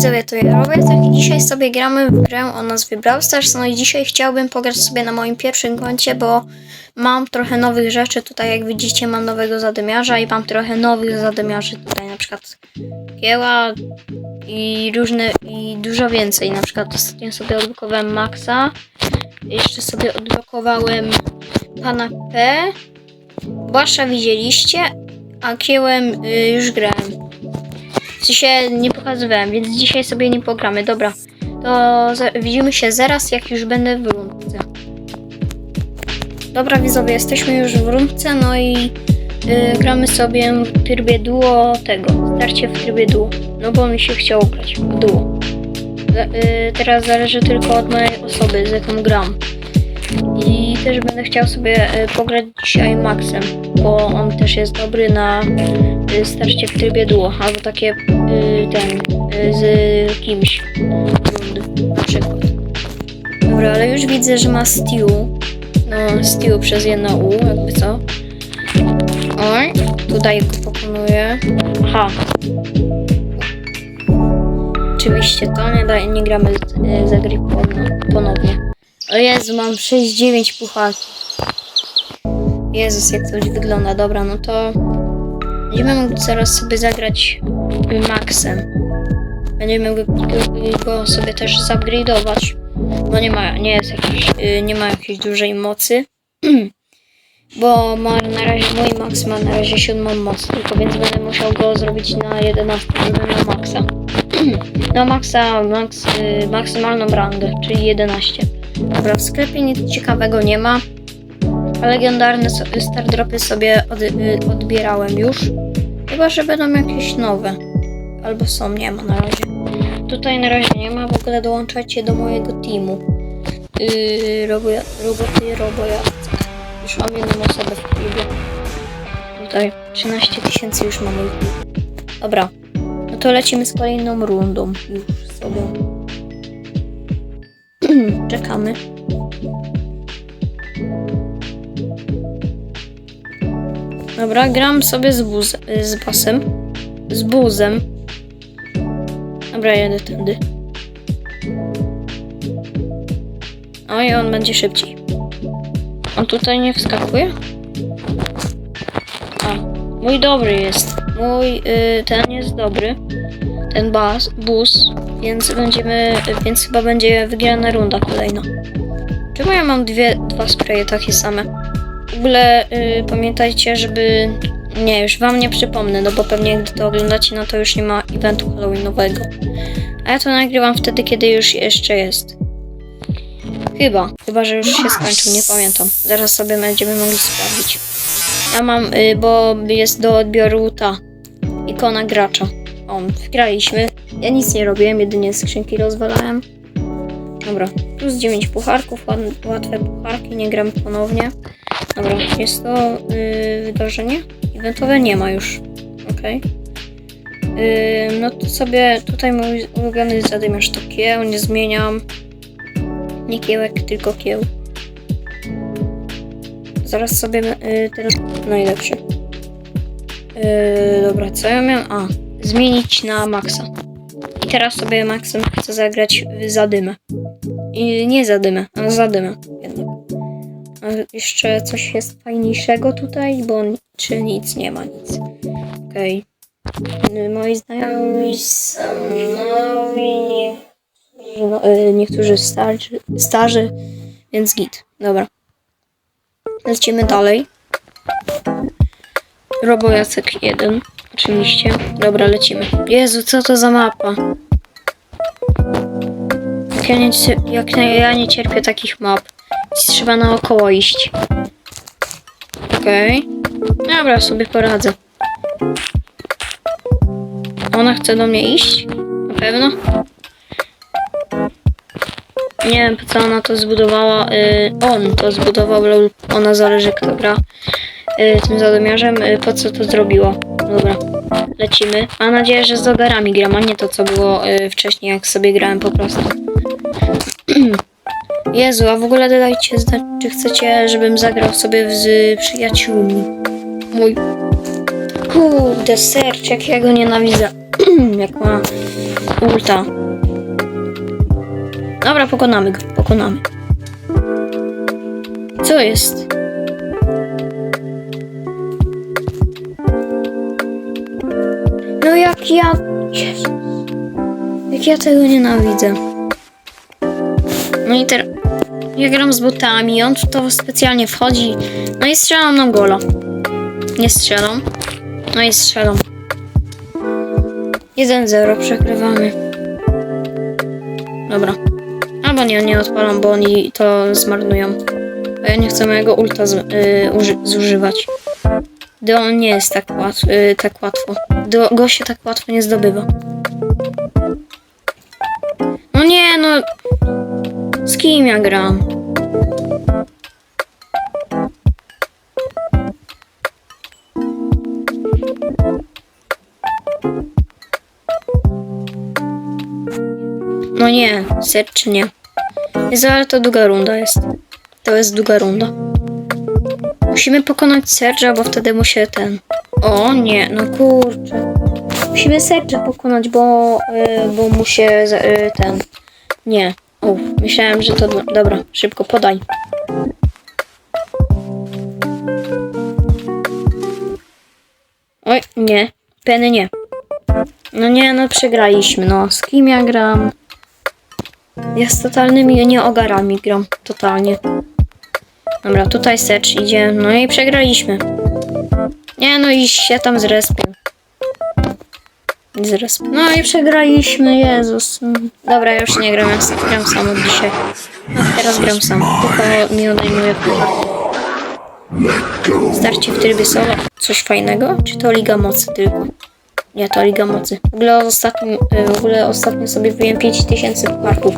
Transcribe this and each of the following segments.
widzowie, to ja robię tak dzisiaj sobie gramy w grę o nazwie Brawl Stars, no i dzisiaj chciałbym pograć sobie na moim pierwszym koncie, bo mam trochę nowych rzeczy, tutaj jak widzicie mam nowego zadymiarza i mam trochę nowych zadymiarzy, tutaj na przykład kieła i różne, i dużo więcej, na przykład ostatnio sobie odblokowałem Maxa, jeszcze sobie odblokowałem pana P, Basza widzieliście, a kiełem y, już grałem. Sensie nie pokazywałem, więc dzisiaj sobie nie pogramy. Dobra, to widzimy się zaraz, jak już będę w rundce. Dobra, widzowie, jesteśmy już w rundce, no i y, gramy sobie w trybie duo tego. Starcie w trybie duo. No bo mi się chciało grać w duo. Y, teraz zależy tylko od mojej osoby, z jaką gram. Też będę chciał sobie y, pograć dzisiaj Maxem, bo on też jest dobry na y, starcie w trybie duo, albo takie y, ten z kimś rundy na przykład. Dobra, ale już widzę, że ma Stew. No, Stew przez jedno U, jakby co. Oj, tutaj go pokonuję. Aha. Oczywiście to nie, da, nie gramy z, pon- ponownie. O Jezu, mam 6-9 pucharów. Jezus, jak to wygląda. Dobra, no to będziemy mogli zaraz sobie zagrać Maxem. Będziemy mogli go- sobie też zupgrade'ować, bo nie ma, nie jest jakiś, y, nie ma jakiejś dużej mocy. Bo ma na razie, mój Max ma na razie siódmą moc, tylko więc będę musiał go zrobić na 11, żeby na Maxa. Na Maxa, max, y, maksymalną rangę, czyli 11. Dobra, w sklepie nic ciekawego nie ma. A legendarne stardropy sobie od, odbierałem już. Chyba, że będą jakieś nowe. Albo są, nie ma na razie. Tutaj na razie nie ma, w ogóle dołączajcie do mojego teamu. Yy, roboty, robojawcy. Już mam jedną osobę w klubie. Tutaj 13 tysięcy już mam. Dobra, no to lecimy z kolejną rundą. Już sobie. Czekamy. Dobra, gram sobie z, buz, z basem. Z buzem. Dobra, jedę tędy. Oj, on będzie szybciej. On tutaj nie wskakuje? A, mój dobry jest. Mój y, ten jest dobry. Ten bas, bus. Więc będziemy, więc chyba będzie wygrana runda kolejna. Czemu ja mam dwie, dwa spraye takie same? W ogóle y, pamiętajcie, żeby. Nie, już wam nie przypomnę, no bo pewnie gdy to oglądacie, no to już nie ma eventu Halloweenowego. A ja to nagrywam wtedy, kiedy już jeszcze jest. Chyba, chyba, że już się skończył, nie pamiętam. Zaraz sobie będziemy mogli sprawdzić. Ja mam, y, bo jest do odbioru ta ikona gracza. O, wgraliśmy. Ja nic nie robiłem, jedynie skrzynki rozwalałem. Dobra, plus 9 pucharków, łatwe pucharki, nie gram ponownie. Dobra, jest to y, wydarzenie. Eventowe nie ma już. Okej. Y, no to sobie tutaj mój ulubiony zadymiarz to kieł, nie zmieniam. Nie kiełek, tylko kieł. Zaraz sobie y, teraz najlepszy. Y, dobra, co ja miałem? A, zmienić na Maxa. Teraz sobie Maxem chcę zagrać w zadymę. I nie zadymę, a zadymę jednak. A jeszcze coś jest fajniejszego tutaj, bo czy nic nie ma nic. Okej. Y, Moi znajomi są nowi, no, y, niektórzy starzy, starzy, więc git. Dobra. Lecimy dalej. Robojacek 1, oczywiście. Dobra, lecimy. Jezu, co to za mapa? Jak ja nie, jak ja nie cierpię takich map. Trzeba naokoło iść. Okej. Dobra, sobie poradzę. Ona chce do mnie iść? Na pewno? Nie wiem, co ona to zbudowała. Y, on to zbudował, lol. Ona zależy, kto gra y, tym zadomiarzem. Y, po co to zrobiło? Dobra, lecimy. Mam nadzieję, że z ogarami gram, a nie to, co było y, wcześniej, jak sobie grałem po prostu. Jezu, a w ogóle dodajcie znać, czy chcecie, żebym zagrał sobie z przyjaciółmi. Mój kurde sercz, jak ja go nienawidzę. jak ma ulta. Dobra, pokonamy go, pokonamy. Co jest? Jak ja... Jak ja tego nienawidzę. No i teraz... Ja gram z botami, on tu to specjalnie wchodzi. No i strzelam na gola. Nie strzelam. No i strzelam. 1-0 przegrywamy. Dobra. Albo nie, nie odpalam, bo oni to zmarnują. A ja nie chcę mojego ulta z, y, uży, zużywać. On nie jest tak, łatw, y, tak łatwo. Gdy go się tak łatwo nie zdobywa. No nie, no. Z kim ja gram? No nie, set czy nie. Jezu, ale to długa runda jest. To jest długa runda. Musimy pokonać Serge'a, bo wtedy mu się ten... O nie, no kurczę. Musimy Serge'a pokonać, bo, y, bo mu się za- y, ten... Nie. O, myślałem, że to... Dobra, szybko podaj. Oj, nie. Penny nie. No nie, no przegraliśmy, no. Z kim ja gram? Ja z totalnymi nieogarami gram. Totalnie. Dobra, tutaj Secz idzie. No i przegraliśmy. Nie, no i się tam zrespię. Zresp. No i przegraliśmy, Jezus. Dobra, już nie gram, gram sam od dzisiaj. No, teraz gram sam, tylko mi odejmuje puchar. Starcie w trybie solo. Coś fajnego? Czy to Liga Mocy tylko? Nie, to Liga Mocy. W ogóle ostatnio, w ogóle ostatnio sobie wyjąłem 5000 pucharków.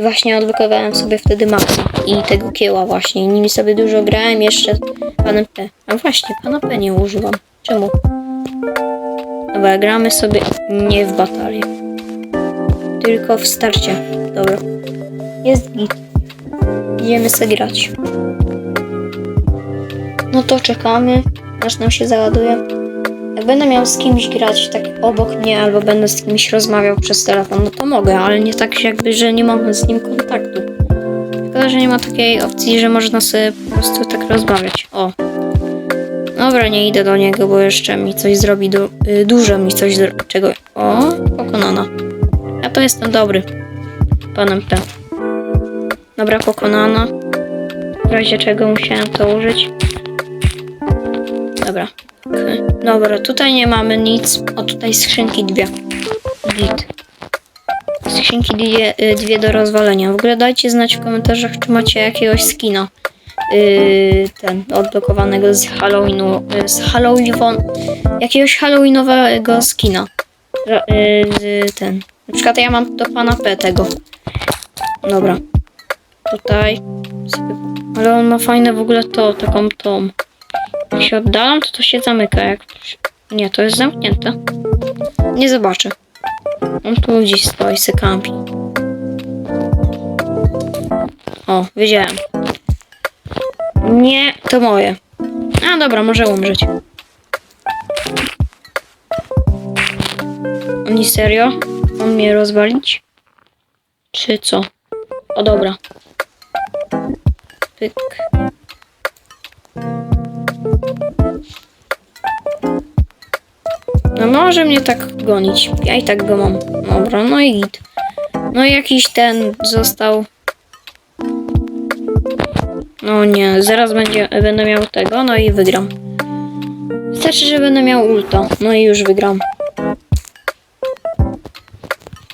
I właśnie odblokowałem sobie wtedy Maxa i tego kieła właśnie. Nimi sobie dużo grałem jeszcze panem P. A właśnie, pana P nie używam. Czemu? Dobra, gramy sobie nie w batalię. Tylko w starcie. Dobra. Jest git. Idziemy sobie grać. No to czekamy, aż nam się załaduje. Jak będę miał z kimś grać tak obok mnie, albo będę z kimś rozmawiał przez telefon, no to mogę, ale nie tak jakby, że nie mam z nim kontaktu. Szkoda, że nie ma takiej opcji, że można sobie po prostu tak rozmawiać. O. Dobra, nie idę do niego, bo jeszcze mi coś zrobi, du- y, dużo mi coś czego... O, pokonana. Ja to jestem dobry. Panem P. Dobra, pokonana. W razie czego musiałem to użyć. Dobra. Okej. Dobra, tutaj nie mamy nic. O, tutaj skrzynki dwie. Git. Skrzynki dwie, y, dwie do rozwalenia. W ogóle dajcie znać w komentarzach, czy macie jakiegoś skina. Yy, ten, odblokowanego z Halloweenu. y, Z Halloween... Jakiegoś Halloweenowego skina. Yy, ten. Na przykład ja mam do pana P tego. Dobra. Tutaj. Ale on ma fajne w ogóle to, taką tą. Jak się oddalam, to to się zamyka. Jak... Nie, to jest zamknięte. Nie zobaczę. On tu gdzieś stoi, se kampi. O, wiedziałem. Nie, to moje. A dobra, może umrzeć. Oni serio? On mnie rozwalić? Czy co? O dobra. Pyk. No może mnie tak gonić. Ja i tak go mam. Dobra, no i git. No jakiś ten został. No nie, zaraz będzie, będę miał tego, no i wygram. Wystarczy, że będę miał ulta. No i już wygram.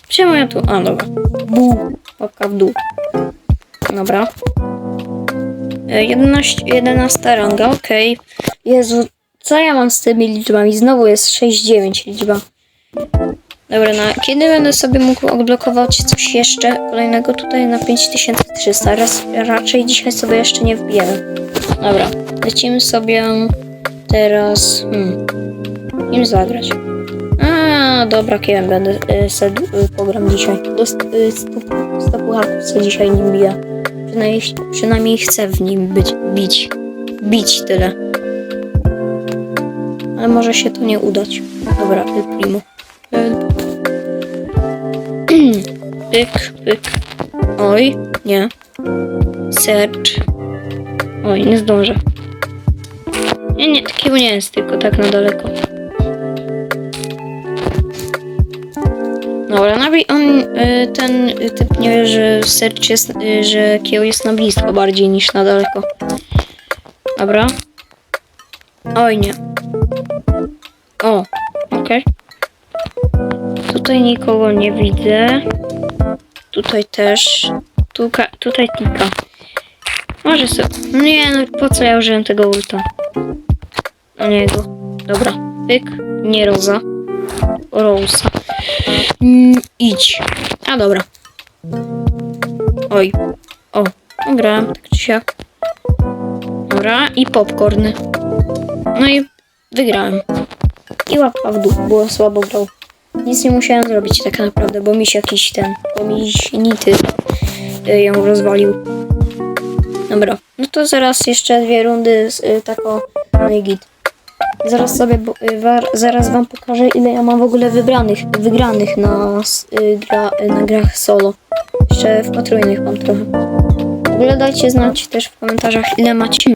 Czemu ja tu... A, dobra. Bu. W dół. Dobra. E, 11, 11 ranga, okej. Jezu, co ja mam z tymi liczbami? Znowu jest 6-9 liczba. Dobra, na kiedy będę sobie mógł odblokować coś jeszcze kolejnego tutaj na 5300? Raz, raczej dzisiaj sobie jeszcze nie wbijemy. Dobra, lecimy sobie teraz... Hmm, nim zagrać. A, dobra, kiedy będę y, y, pogram dzisiaj. Do y, pucharków co dzisiaj nim biję. Przynajmniej, przynajmniej chcę w nim być, bić. Bić tyle. Ale może się to nie udać. Dobra, y, primo. Pyk, pyk. Oj, nie. Search. Oj, nie zdążę. Nie, nie, takiego nie jest, tylko tak na daleko. Dobra, nawet on, y, ten typ nie wie, że search jest, y, że kieł jest na blisko bardziej niż na daleko. Dobra. Oj, nie. O, okej. Tutaj nikogo nie widzę. Tutaj też. Tuka, tutaj tika. Może sobie. Nie, no po co ja użyłem tego ulta? Na niego. Dobra. Pyk. Nie Roza. Rosa. Mm, idź. A dobra. Oj. O. Grałem tak czy siak. Dobra. I popcorny. No i wygrałem. I łapka w dół, bo słabo grał. Nic nie musiałem zrobić tak naprawdę, bo mi się jakiś ten, bo mi nity y, ją rozwalił. Dobra, no to zaraz jeszcze dwie rundy z y, tako, no git. Zaraz sobie, y, war, zaraz wam pokażę ile ja mam w ogóle wybranych, wygranych na, y, gra, y, na grach solo. Jeszcze w potrójnych mam trochę. W ogóle dajcie znać też w komentarzach ile macie,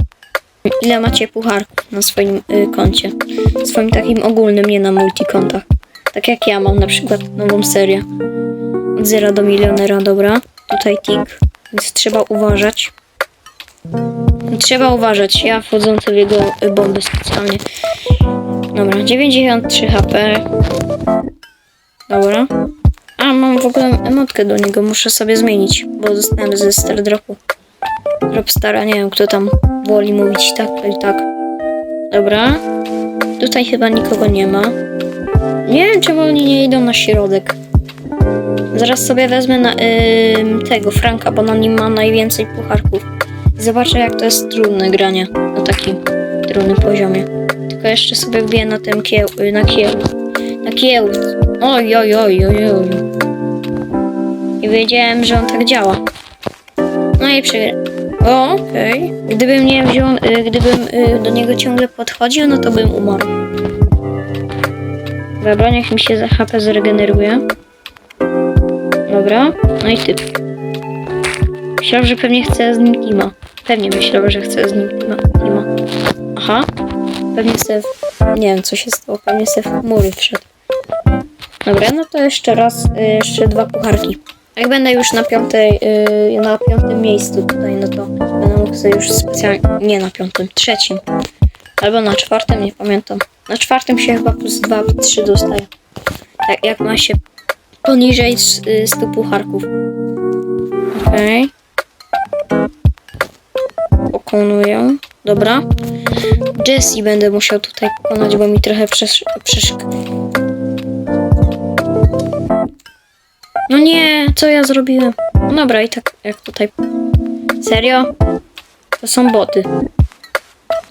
ile macie pucharków na swoim y, koncie. Swoim takim ogólnym, nie na multikontach. Tak jak ja mam na przykład nową serię. Od zera do milionera, dobra. Tutaj tik, więc trzeba uważać. Trzeba uważać, ja wchodzący w jego y, bomby specjalnie. Dobra, 93 HP. Dobra. A, mam w ogóle emotkę do niego, muszę sobie zmienić, bo dostałem ze Star Dropu. Drop Stara, nie wiem kto tam woli mówić tak i tak. Dobra. Tutaj chyba nikogo nie ma. Nie wiem, czemu oni nie idą na środek. Zaraz sobie wezmę na, ym, tego Franka, bo na nim ma najwięcej pucharków. Zobaczę, jak to jest trudne granie na takim trudnym poziomie. Tylko jeszcze sobie wbiję na tym kieł, y, na kieł. Na kieł. Oj, oj, oj, oj, oj. I wiedziałem, że on tak działa. No i przegrałem. O, okej. Gdybym nie wziął, y, gdybym y, do niego ciągle podchodził, no to bym umarł. Dobra, niech mi się HP zregeneruje. Dobra, no i typ. Myślał, że pewnie chce z nim teama. Pewnie myślał, że chce z nim teama. teama. Aha, pewnie se... W... Nie wiem, co się stało, pewnie se w mury wszedł. Dobra, no to jeszcze raz, y, jeszcze dwa pucharki. Jak będę już na piątej, y, na piątym miejscu tutaj, no to będę mógł sobie już specjalnie, nie na piątym, trzecim. Albo na czwartym, nie pamiętam. Na czwartym się chyba plus 2, 3 dostaje. Tak, jak ma się poniżej s- y, 100 pucharków. Okej. Pokonuję. Dobra. Jessie będę musiał tutaj pokonać, bo mi trochę przesz. No nie, co ja zrobiłem? No dobra, i tak jak tutaj. Serio? To są boty.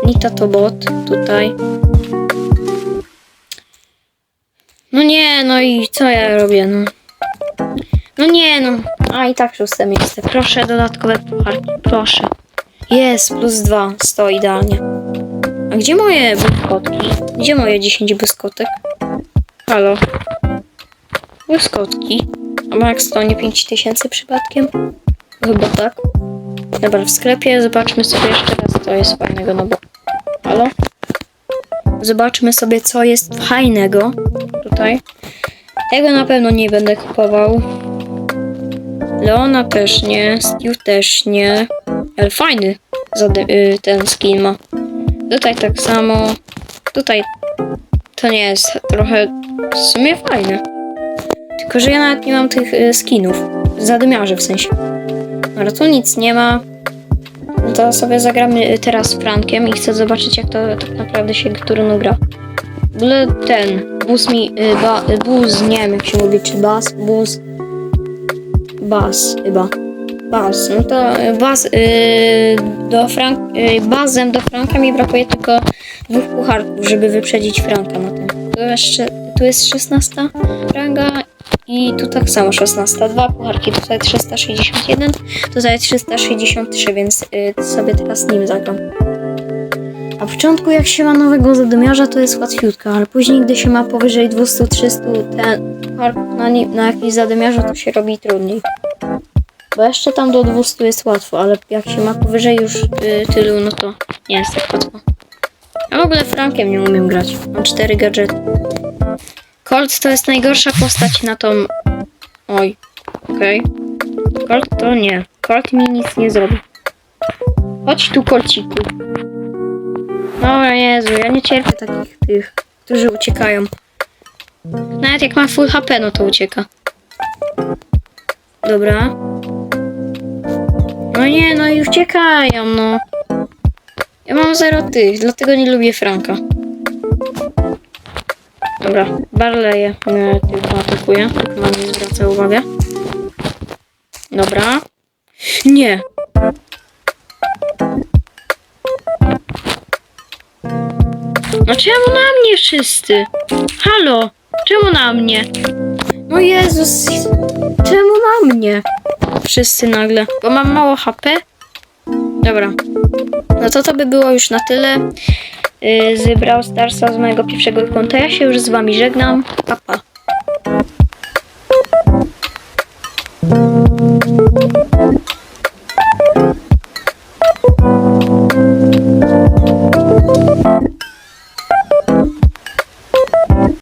Nita to bot, tutaj. No nie, no i co ja robię, no. No nie, no. A i tak szóste miejsce. Proszę dodatkowe pucharki, proszę. Jest, plus dwa, sto idealnie. A gdzie moje błyskotki? Gdzie moje 10 błyskotek? Halo? Błyskotki. A Max to nie 5000 przypadkiem? Chyba tak. Dobra, w sklepie zobaczmy sobie jeszcze raz, co jest fajnego, no bo... Halo? Zobaczmy sobie, co jest fajnego tutaj. Tego na pewno nie będę kupował. Leona też nie, Steve też nie. Ale fajny y, ten skin ma. Tutaj tak samo. Tutaj to nie jest trochę w sumie fajne. Tylko, że ja nawet nie mam tych y, skinów. Zadymiarzy w sensie. Ale tu nic nie ma. No to sobie zagramy y, teraz z Frankiem i chcę zobaczyć jak to tak naprawdę się którą gra. W ten bus mi, y, ba, y, bus, nie wiem jak się mówi, czy bas, bus, bas chyba. Bas, no to y, bas, y, do Frank, y, bazem do Franka mi brakuje tylko dwóch pucharków, żeby wyprzedzić Franka na tym. Tu jeszcze, tu jest 16 ranga i tu tak samo 16. Dwa pucharki, tutaj 361, tutaj 363, więc y, sobie teraz nim zagram. Na początku jak się ma nowego zadymiarza to jest łatwiutka, ale później gdy się ma powyżej 200-300 ten harp na, na jakimś zadymiarzu to się robi trudniej. Bo jeszcze tam do 200 jest łatwo, ale jak się ma powyżej już y, tylu, no to nie jest tak łatwo. Ja w ogóle Frankiem nie umiem grać. Mam cztery gadżety. Colt to jest najgorsza postać na tą... Oj, okej. Colt to nie. Colt mi nic nie zrobi. Chodź tu, Colciku. O Jezu, ja nie cierpię takich tych, którzy uciekają. Nawet jak ma full HP, no to ucieka. Dobra. No nie, no i uciekają, no. Ja mam zero tych, dlatego nie lubię Franka. Dobra, Barleje mnie tylko atakuje, tak mam nie zwraca uwagę. Dobra. Nie. No czemu na mnie wszyscy? Halo, czemu na mnie? No Jezus, czemu na mnie? Wszyscy nagle, bo mam mało HP. Dobra. No to to by było już na tyle. Y, z Brawl Starsa, z mojego pierwszego konta. Ja się już z wami żegnam. Pa, pa. Thank you.